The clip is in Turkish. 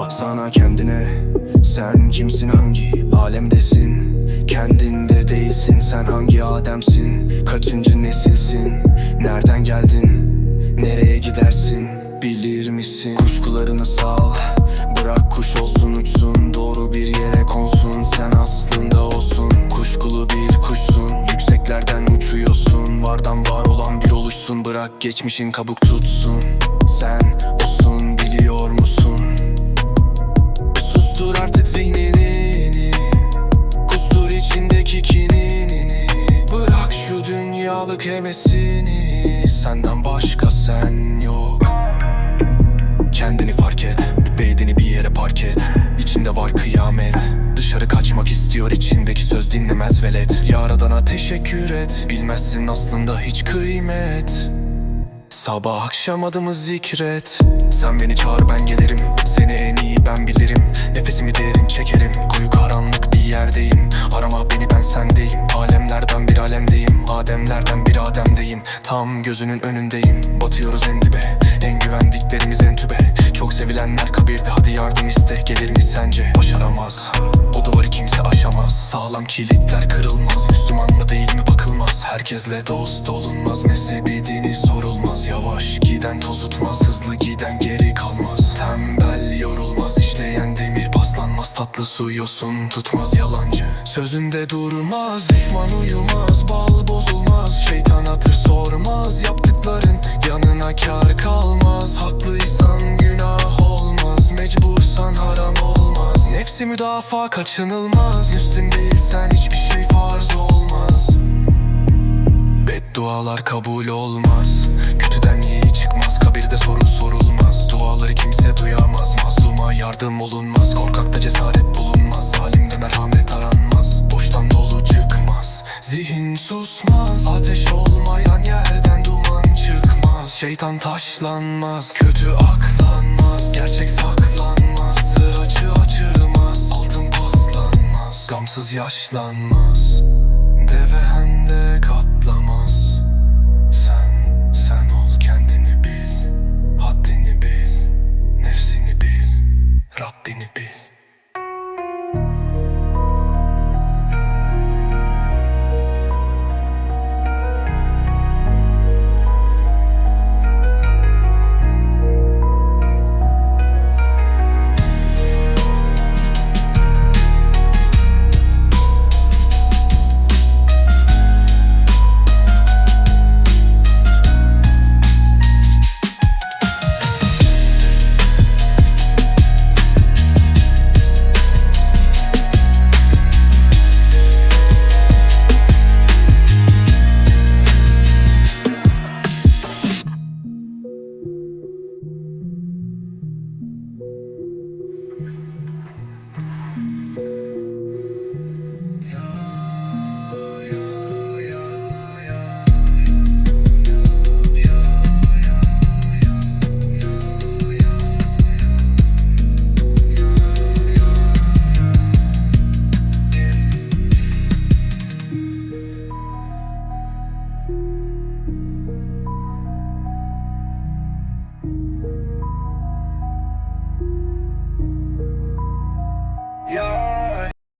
Baksana kendine. Sen kimsin hangi alemdesin? Kendinde değilsin sen hangi ademsin? Kaçıncı nesilsin? Nereden geldin? Nereye gidersin? Bilir misin? Kuşkularını sal. Bırak kuş olsun uçsun. Doğru bir yere konsun. Sen aslında olsun. Kuşkulu bir kuşsun. Yükseklerden uçuyorsun. Vardan var olan bir oluşsun. Bırak geçmişin kabuk tutsun. Sen olsun biliyor musun zihnini Kustur içindeki kinini. Bırak şu dünyalık hevesini Senden başka sen yok. Kendini fark et Beydini bir yere park et. İçinde var kıyamet Dışarı kaçmak istiyor içindeki söz dinlemez velet. Yaradana teşekkür et Bilmezsin aslında hiç kıymet Sabah akşam adımı zikret. Sen beni çağır ben gelirim. Seni en iyi ben bilirim. Nefesimi derin çekerim. Koyu karanlık bir yerdeyim. Arama beni ben sendeyim. Alemlerden bir alemdeyim. Ademlerden bir ademdeyim. Tam gözünün önündeyim. Batıyoruz en dibe. En güvendiklerimiz en tübe. Çok sevilenler kabirde. Hadi yardım iste. Gelir mi sence? Başaramaz. O duvarı kimse aşamaz. Sağlam kilitler kırılmaz Müslüman mı değil mi bakılmaz. Herkesle dost olunmaz. Mezhebi dini sorulmaz Yavaş giden tozutmaz Hızlı giden geri kalmaz. Tembel yorulmaz. İşleyen demir paslanmaz. Tatlı su yosun tutmaz yalancı. Sözünde durmaz. Düşman uyumaz. Bal bozulmaz. Şeytan hatır sormaz. Yaptıkların yanına kar kalmaz Nefsi müdafaa kaçınılmaz. Müslüm değilsen hiçbir şey farz olmaz. Beddualar kabul olmaz. Kötüden iyi çıkmaz? Kabirde soru sorulmaz. Duaları kimse duyamaz. Mazluma yardım olunmaz. Korkakta cesaret bulunmaz. Zalimde merhamet aranmaz. Boştan dolu çıkmaz. Zihin susmaz. Ateş olmayan yerden duman çıkmaz. Şeytan taşlanmaz. Kötü aklanmaz. Gerçek saklanmaz. Sır açı açılmaz Gamsız yaşlanmaz. Devehende kal